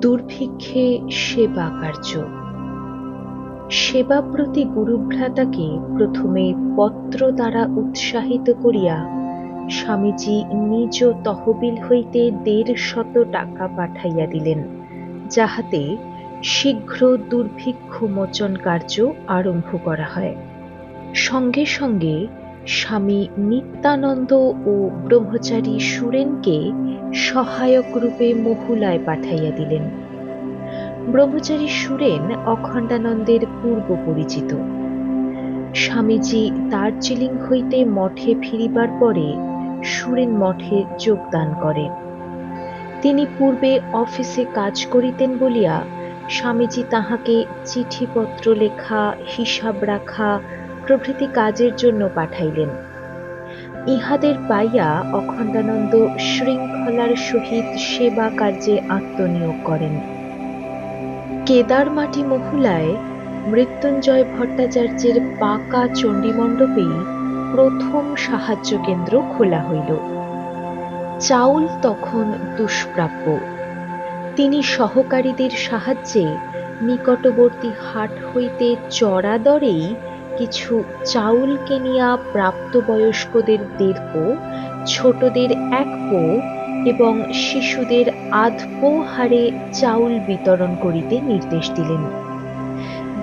দুর্ভিক্ষে সেবা কার্য। সেবাব্রতী গুরুভ্রাতাকে প্রথমে পত্র দ্বারা উৎসাহিত করিয়া স্বামীজি নিজ তহবিল হইতে দেড় শত টাকা পাঠাইয়া দিলেন, যাহাতে শীঘ্র দুর্ভিক্ষ মোচন কার্য আরম্ভ করা হয়। সঙ্গে সঙ্গে স্বামী নিত্যানন্দ ও ব্রহ্মচারী সুরেনকে সহায়ক রূপে মহুলায় পাঠাইয়া দিলেন। ব্রহ্মচারী সুরেন অখণ্ডানন্দের পূর্ব পরিচিত। স্বামীজি দার্জিলিং হইতে মঠে ফিরিবার পরে সুরেন মঠে যোগদান করেন। তিনি পূর্বে অফিসে কাজ করিতেন বলিয়া স্বামীজি তাহাকে চিঠিপত্র লেখা, হিসাব রাখা প্রভৃতি কাজের জন্য পাঠাইলেন। ইহাদের পাইয়া অখণ্ডানন্দ শৃঙ্খলার সহিত সেবা কার্যে আত্মনিয়োগ করেন। কেদারমাটি মহুলায় মৃত্যুঞ্জয় ভট্টাচার্যের পাকা চণ্ডীমণ্ডপেই প্রথম সাহায্য কেন্দ্র খোলা হইল। চাউল তখন দুষ্প্রাপ্য। তিনি সহকারীদের সাহায্যে নিকটবর্তী হাট হইতে চড়া দরেই কিছু চাউল কিনিয়া প্রাপ্তবয়স্কদের দেড় পো, ছোটদের এক পো এবং শিশুদের আধ পো হারে চাউল বিতরণ করিতে নির্দেশ দিলেন।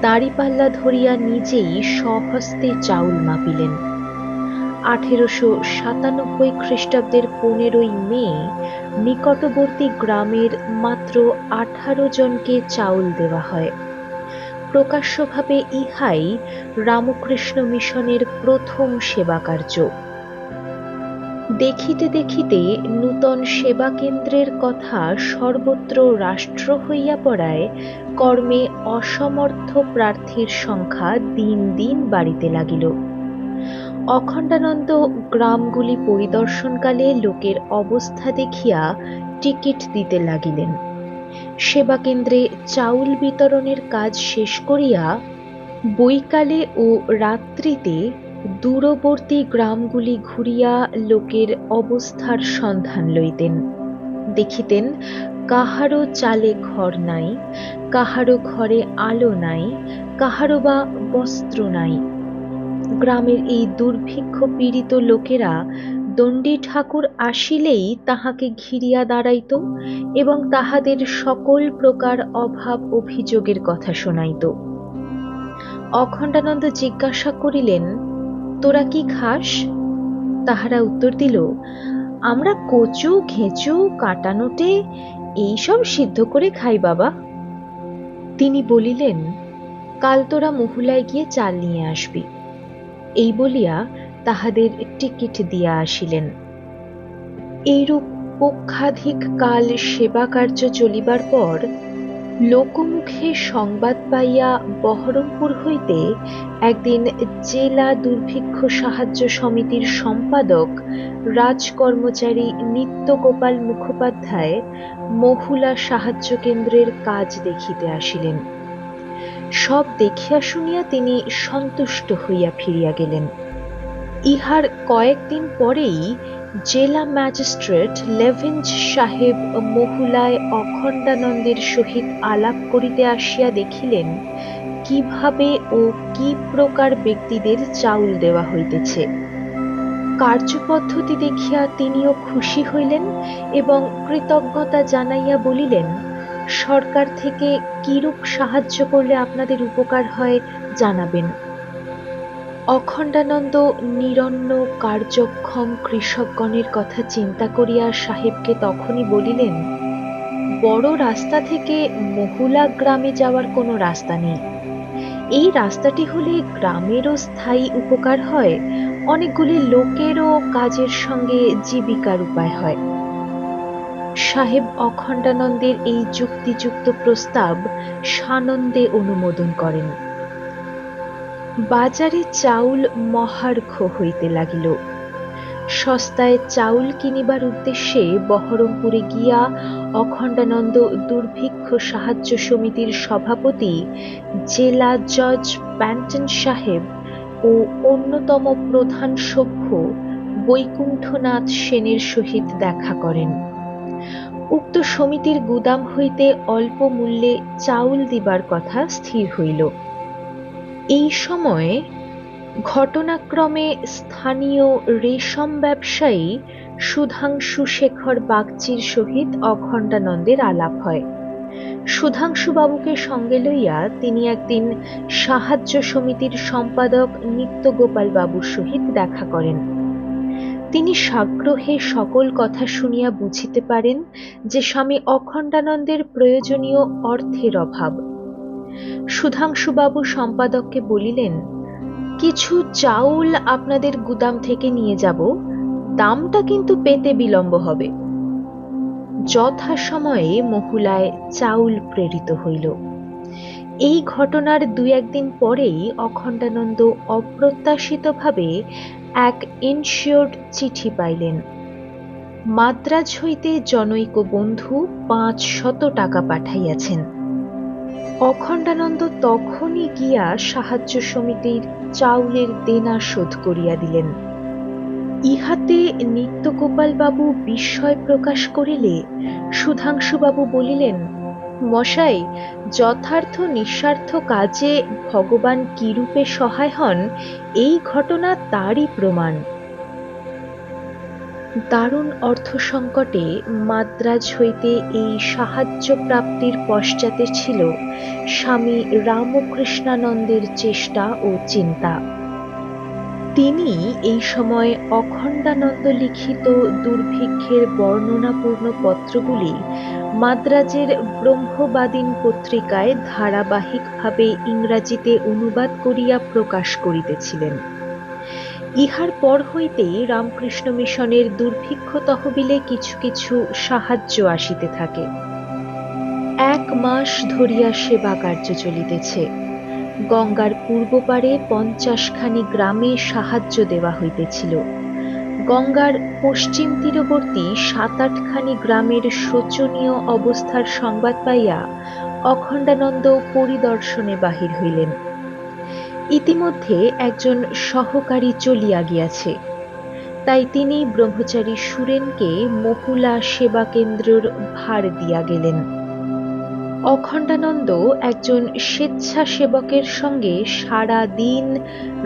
দাঁড়িপাল্লা ধরিয়া নিজেই সহস্তে চাউল মাপিলেন। আঠেরোশো সাতানব্বই খ্রিস্টাব্দের পনেরোই মে নিকটবর্তী গ্রামের মাত্র আঠারো জনকে চাউল দেওয়া হয়। প্রকাশ্যভাবে ইহাই রামকৃষ্ণ মিশনের প্রথম সেবা কার্য দেখিতে দেখিতে নূতন সেবা কেন্দ্রের কথা সর্বত্র রাষ্ট্র হইয়া পড়ায়, কর্মে অসমর্থ প্রার্থীর সংখ্যা দিন দিন বাড়িতে লাগিল। অখণ্ডানন্দ গ্রামগুলি পরিদর্শনকালে লোকের অবস্থা দেখিয়া টিকিট দিতে লাগিলেন। সেবা কেন্দ্রে চাউল বিতরণের কাজ শেষ করিয়া বৈকালে ও রাত্রিতে দূরবর্তী গ্রামগুলি ঘুরিয়া লোকের অবস্থার সন্ধান লইতেন। দেখিতেন কাহারও চালে ঘর নাই কাহারও ঘরে আলো নাই কাহারও বা বস্ত্র নাই। গ্রামের এই দুর্ভিক্ষ পীড়িত লোকেরা দণ্ডী ঠাকুর আসিলেই তাহাকে ঘিরিয়া দাঁড়াইত এবং তাহাদের সকল প্রকার অভাব অভিযোগের কথা শোনাইত। অখণ্ডানন্দ জিজ্ঞাসা করিলেন, তোরা কি খাস? তাহারা উত্তর দিল, আমরা কচু, ঘেঁচু, কাটানোটে, এইসব সিদ্ধ করে খাই বাবা। তিনি বলিলেন, কাল তোরা মহুলায় গিয়ে চাল নিয়ে আসবি। এই বলিয়া তাহাদের টিকিট দিয়া আসিলেন। এইরূপ পক্ষাধিক কাল সেবা কার্য চলিবার পর লোকমুখে সংবাদ পাইয়া বহরমপুর হইতে একদিন জেলা দুর্ভিক্ষ সাহায্য সমিতির সম্পাদক, রাজকর্মচারী নিত্যগোপাল মুখোপাধ্যায় মহুলা সাহায্য কেন্দ্রের কাজ দেখিতে আসিলেন। সব দেখিয়া শুনিয়া তিনি সন্তুষ্ট হইয়া ফিরিয়া গেলেন। ইহার কয়েকদিন পরেই জেলা ম্যাজিস্ট্রেট লেভেঞ্জ সাহেব মহুলায় অখণ্ডানন্দের সহিত আলাপ করিতে আসিয়া দেখিলেন, কীভাবে ও কি প্রকার ব্যক্তিদের চাউল দেওয়া হইতেছে। কার্যপদ্ধতি দেখিয়া তিনিও খুশি হইলেন এবং কৃতজ্ঞতা জানাইয়া বলিলেন, সরকার থেকে কিরূপ সাহায্য করলে আপনাদের উপকার হয় জানাবেন। অখণ্ডানন্দ নিরন্ন কার্যক্ষম কৃষকগণের কথা চিন্তা করিয়া সাহেবকে তখনই বলিলেন, বড় রাস্তা থেকে মহুলা গ্রামে যাওয়ার কোনো রাস্তা নেই। এই রাস্তাটি হলে গ্রামেরও স্থায়ী উপকার হয়, অনেকগুলি লোকেরও কাজের সঙ্গে জীবিকার উপায় হয় সাহেব অখণ্ডানন্দের এই যুক্তিযুক্ত প্রস্তাব সানন্দে অনুমোদন করেন। বাজারে চাউল মহার্ঘ হইতে লাগিল। সস্তায় চাউল কিনিবার উদ্দেশ্যে বহরমপুরে গিয়া অখণ্ডানন্দ দুর্ভিক্ষ সাহায্য সমিতির সভাপতি, জেলা জজ প্যান্টন সাহেব ও অন্যতম প্রধান সভ্য বৈকুণ্ঠনাথ সেনের সহিত দেখা করেন। উক্ত সমিতির গুদাম হইতে অল্প মূল্যে চাউল দিবার কথা স্থির হইল। এই সময়ে ঘটনাক্রমে স্থানীয় রেশম ব্যবসায়ী সুধাংশু শেখর বাগচির সহিত অখণ্ডানন্দের আলাপ হয়। সুধাংশুবাবুকে সঙ্গে লইয়া তিনি একদিন সাহায্য সমিতির সম্পাদক নিত্যগোপাল বাবুর সহিত দেখা করেন। তিনি সাগ্রহে সকল কথা শুনিয়া বুঝিতে পারেন যে স্বামী অখণ্ডানন্দের প্রয়োজনীয় অর্থের অভাব। সুধাংশুবাবু সম্পাদককে বলিলেন, কিছু চাউল আপনাদের গুদাম থেকে নিয়ে যাব, দামটা কিন্তু পেতে বিলম্ব হবে যথাসময়ে মহুলায় চাউল প্রেরিত হইল। এই ঘটনার দু একদিন পরেই অখণ্ডানন্দ অপ্রত্যাশিতভাবে এক ইনশিওর্ড চিঠি পাইলেন। মাদ্রাজ হইতে জনৈক বন্ধু পাঁচ শত টাকা পাঠাইয়াছেন। অখণ্ডানন্দ তখনই গিয়া সাহায্য সমিতির চাউলের দেনা শোধ করিয়া দিলেন। ইহাতে নিত্যগোপালবাবু বিস্ময় প্রকাশ করিলে সুধাংশুবাবু বলিলেন, মশাই, যথার্থ নিঃস্বার্থ কাজে ভগবান কিরূপে সহায় হন, এই ঘটনা তারই প্রমাণ। দারুণ অর্থ সংকটে মাদ্রাজ হইতে এই সাহায্য প্রাপ্তির পশ্চাতে ছিল স্বামী রামকৃষ্ণানন্দের চেষ্টা ও চিন্তা। তিনি এই সময় অখণ্ডানন্দ লিখিত দুর্ভিক্ষের বর্ণনাপূর্ণ পত্রগুলি মাদ্রাজের ব্রহ্মবাদীন পত্রিকায় ধারাবাহিকভাবে ইংরাজিতে অনুবাদ করিয়া প্রকাশ করিতেছিলেন। ইহার পর হইতেই রামকৃষ্ণ মিশনের দুর্ভিক্ষ তহবিলে কিছু কিছু সাহায্য আসিতে থাকে। এক মাস ধরিয়া সেবা কার্য চলিতেছে। গঙ্গার পূর্ব পারে পঞ্চাশখানি গ্রামে সাহায্য দেওয়া হইতেছিল। গঙ্গার পশ্চিম তীরবর্তী সাত আটখানি গ্রামের শোচনীয় অবস্থার সংবাদ পাইয়া অখণ্ডানন্দ পরিদর্শনে বাহির হইলেন। ইতিমধ্যে একজন সহকারী চলিয়া গিয়াছে। তাই তিনি ব্রহ্মচারী সুরেনকে মহুলা সেবা কেন্দ্রর ভার দিয়া গেলেন। অখণ্ডানন্দ একজন স্বেচ্ছাসেবকের সঙ্গে সারা দিন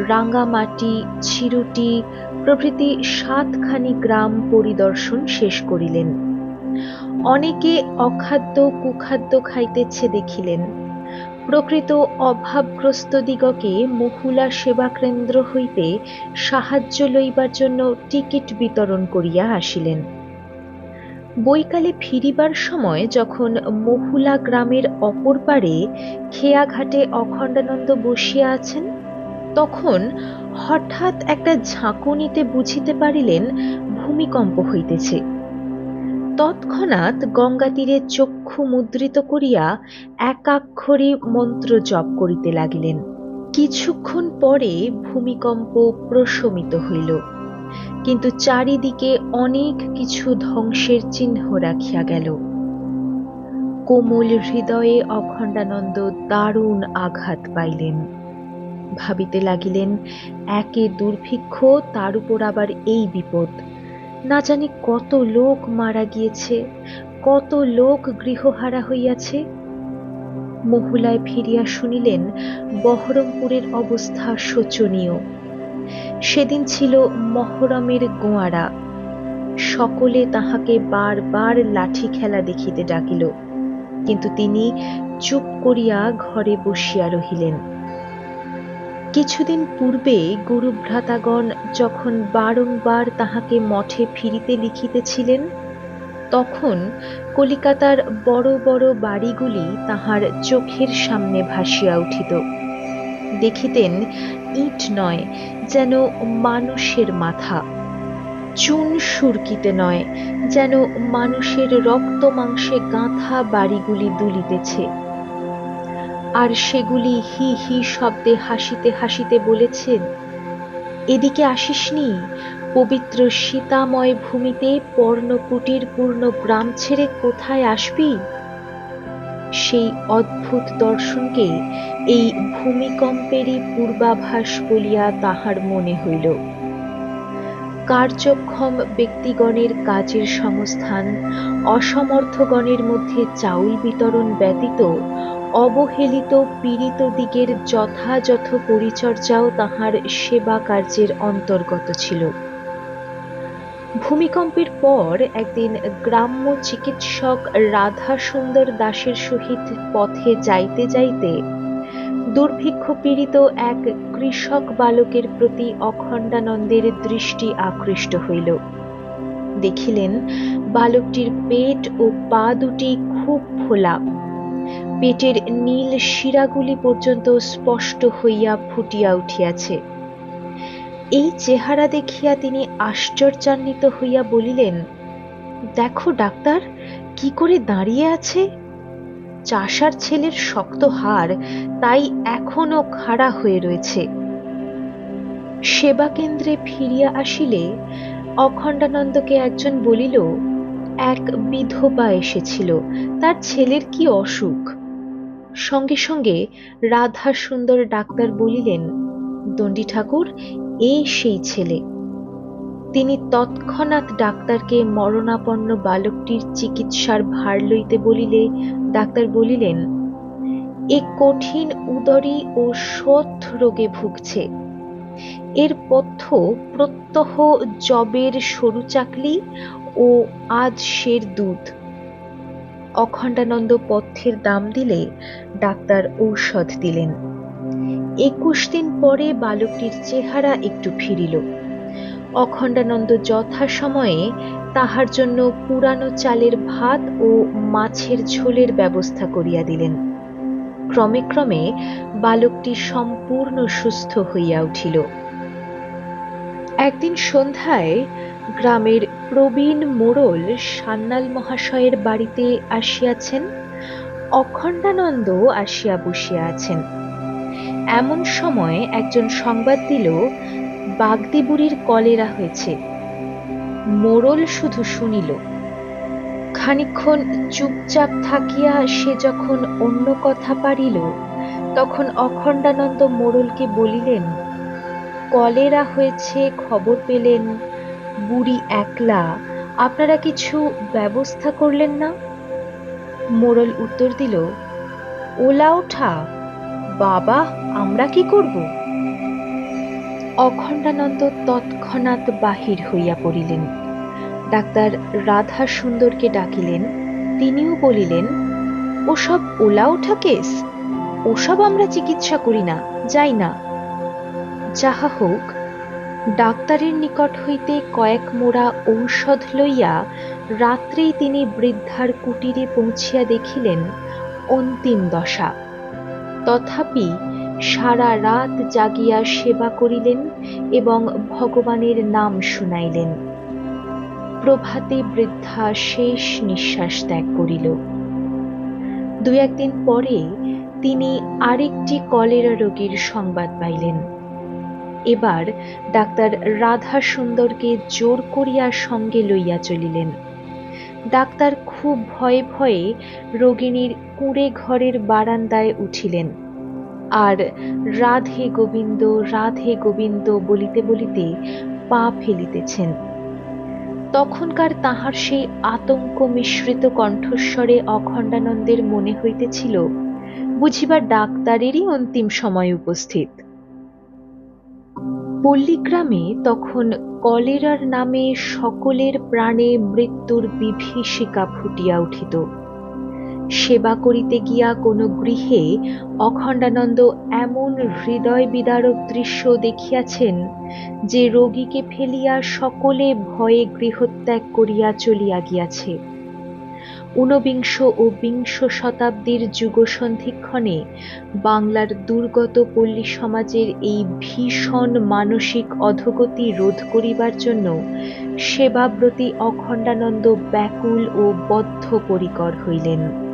রাঙ্গামাটি ছিরুটি প্রভৃতি সাতখানি গ্রাম পরিদর্শন শেষ করিলেন। অনেকে অখাদ্য কুখাদ্য খাইতেছে দেখিলেন। প্রকৃত অভাবগ্রস্ত দিগকে মহুলা সেবা কেন্দ্র হইতে সাহায্য লইবার জন্য টিকিট বিতরণ করিয়া আসিলেন। বৈকালে ফিরিবার সময় যখন মহুলা গ্রামের অপর পারে খেয়াঘাটে অখণ্ডানন্দ বসিয়া আছেন, তখন হঠাৎ একটা ঝাঁকুনিতে বুঝিতে পারিলেন ভূমিকম্প হইতেছে। তৎক্ষণাৎ গঙ্গা তীরে চক্ষু মুদ্রিত করিয়া একাক্ষরে মন্ত্র জপ করিতে লাগিলেন। কিছুক্ষণ পরে ভূমিকম্প প্রশমিত হইল। কিন্তু চারিদিকে অনেক কিছু ধ্বংসের চিহ্ন রাখিয়া গেল। কোমল হৃদয়ে অখণ্ডানন্দ দারুণ আঘাত পাইলেন। ভাবিতে লাগিলেন, একে দুর্ভিক্ষ, তার উপর আবার এই বিপদ। না জানি কত লোক মারা গিয়েছে, কত লোক গৃহহারা হইয়াছে। মহুলায় ফিরিয়া শুনিলেন, বহরমপুরের অবস্থা শোচনীয়। সেদিন ছিল মহরমের গোয়ারা। সকলে তাহাকে বারবার লাঠি খেলা দেখিতে ডাকিল, কিন্তু তিনি চুপ করিয়া ঘরে বসিয়া রহিলেন। কিছুদিন পূর্বে গুরুভ্রাতাগণ যখন বারংবার তাহাকে মঠে ফিরিতে লিখিতেছিলেন, তখন কলিকাতার বড় বড় বাড়িগুলি তাহার চোখের সামনে ভাসিয়া উঠিত। দেখিতেন, ইট নয় যেন মানুষের মাথা, চুন সুরকিতে নয় যেন মানুষের রক্ত মাংসে গাঁথা বাড়িগুলি দুলিতেছে। আর সেগুলি হি হি শব্দে হাসিতে হাসিতে বলেছেন এদিকে আসিসনি, পবিত্র সীতাময় ভূমিতে পর্ণকুটির পূর্ণ গ্রাম ছেড়ে কোথায় আসবি? সেই অদ্ভুত দর্শনকে এই ভূমিকম্পেরই পূর্বাভাস বলিয়া তাহার মনে হইল। কার্যক্ষম ব্যক্তিগণের কাজের সংস্থান, অসমর্থগণের মধ্যে চাউল বিতরণ ব্যতীত অবহেলিত পীড়িত দিগের যথাযথ পরিচর্যাও তাহার সেবা কার্যের অন্তর্গত ছিল। ভূমিকম্পের পর একদিন গ্রাম্য চিকিৎসক রাধা সুন্দর দাসের সহিত পথে যাইতে যাইতে দুর্ভিক্ষ পীড়িত এক কৃষক বালকের প্রতি অখণ্ডানন্দের দৃষ্টি আকৃষ্ট হইল। দেখিলেন বালকটির পেট ও পা দুটি খুব ফোলা পেটের নীল শিরাগুলি পর্যন্ত স্পষ্ট হইয়া ফুটিয়া উঠিয়াছে। এই চেহারা দেখিয়া তিনি আশ্চর্যান্বিত হইয়া বলিলেন, দেখো ডাক্তার, কি করে দাঁড়িয়ে আছে? চাষার ছেলের শক্ত হাড় তাই এখনও খাড়া হয়ে রয়েছে। সেবা কেন্দ্রে ফিরিয়া আসিলে অখণ্ডানন্দকে একজন বলিল, এক বিধবা এসেছিল, তার ছেলের কি অসুখ? সঙ্গে সঙ্গে রাধা সুন্দর ডাক্তার বলিলেন, দণ্ডী ঠাকুর, এ সেই ছেলে। তিনি তৎক্ষণাৎ ডাক্তারকে মরণাপন্ন বালকটির চিকিৎসার ভার লইতে বলিলে, ডাক্তার বলিলেন, এ কঠিন, উদরী ও শোথ রোগে ভুগছে। এর পথ্য প্রত্যহ জবের সরু চাকলি ও আজ শের দুধ। অখণ্ডানন্দ পথ্যের দাম দিলে ডাক্তার ঔষধ দিলেন। একুশ দিন পরে বালকটির চেহারা একটু ফিরিল। অখণ্ডানন্দ যথাসময়ে তাহার জন্য পুরানো চালের ভাত ও মাছের ঝোলের ব্যবস্থা করিয়া দিলেন। ক্রমে ক্রমে বালকটি সম্পূর্ণ সুস্থ হইয়া উঠিল। একদিন সন্ধ্যায় গ্রামের প্রবীণ মোড়ল সান্যাল মহাশয়ের বাড়িতে আসিয়াছেন, অখণ্ডানন্দ আসিয়া বসিয়া আছেন। এমন সময় একজন সংবাদ দিল বাগদিবুড়ির কলেরা হয়েছে। মোড়ল শুধু শুনিল খানিক্ষণ চুপচাপ থাকিয়া সে যখন অন্য কথা পারিল, তখন অখণ্ডানন্দ মোড়লকে বলিলেন, কলেরা হয়েছে খবর পেলেন বুড়ি একলা, আপনারা কিছু ব্যবস্থা করলেন না? মোড়ল উত্তর দিল, ওলা ওঠা, বাবা, আমরা কি করব? অখণ্ডানন্দ তৎক্ষণাৎ বাহির হইয়া পড়িলেন। ডাক্তার রাধা সুন্দরকে ডাকিলেন, তিনিও বলিলেন, ওসব ওলা ওঠা কেস? ওসব আমরা চিকিৎসা করি না, যাই না। যাহা হোক ডাক্তারের নিকট হইতে কয়েক মোড়া ঔষধ লইয়া রাত্রেই তিনি বৃদ্ধার কুটিরে পৌঁছিয়া দেখিলেন অন্তিম দশা। তথাপি সারা রাত জাগিয়া সেবা করিলেন এবং ভগবানের নাম শুনাইলেন। প্রভাতে বৃদ্ধা শেষ নিঃশ্বাস ত্যাগ করিল। দু একদিন পরে তিনি আরেকটি কলেরা রোগীর সংবাদ পাইলেন। এবার ডাক্তার রাধা সুন্দরকে জোর করিয়া সঙ্গে লইয়া চলিলেন। ডাক্তার খুব ভয়ে ভয়ে রোগিণীর কুঁড়ে ঘরের বারান্দায় উঠিলেন। আর রাধে গোবিন্দ রাধে গোবিন্দ বলিতে বলিতে পা ফেলিতেছেন। তখনকার তাহার সেই আতঙ্ক মিশ্রিত কণ্ঠস্বরে অখণ্ডানন্দের মনে হইতেছিল বুঝিবার ডাক্তারেরই অন্তিম সময় উপস্থিত। পল্লীগ্রামে তখন কলেরার নামে সকলের প্রাণে মৃত্যুর বিভীষিকা ফুটিয়া উঠিত। সেবা করিতে গিয়া কোনো গৃহে অখণ্ডানন্দ এমন হৃদয় বিদারক দৃশ্য দেখিয়াছেন যে রোগীকে ফেলিয়া সকলে ভয়ে গৃহত্যাগ করিয়া চলিয়া গিয়াছে। ঊনবিংশ ও বিংশ শতাব্দীর যুগসন্ধিক্ষণে বাংলার দুর্গত পল্লী সমাজের এই ভীষণ মানসিক অধোগতি রোধ করিবার জন্য সেবাব্রতী অখণ্ডানন্দ ব্যাকুল ও বদ্ধপরিকর হইলেন।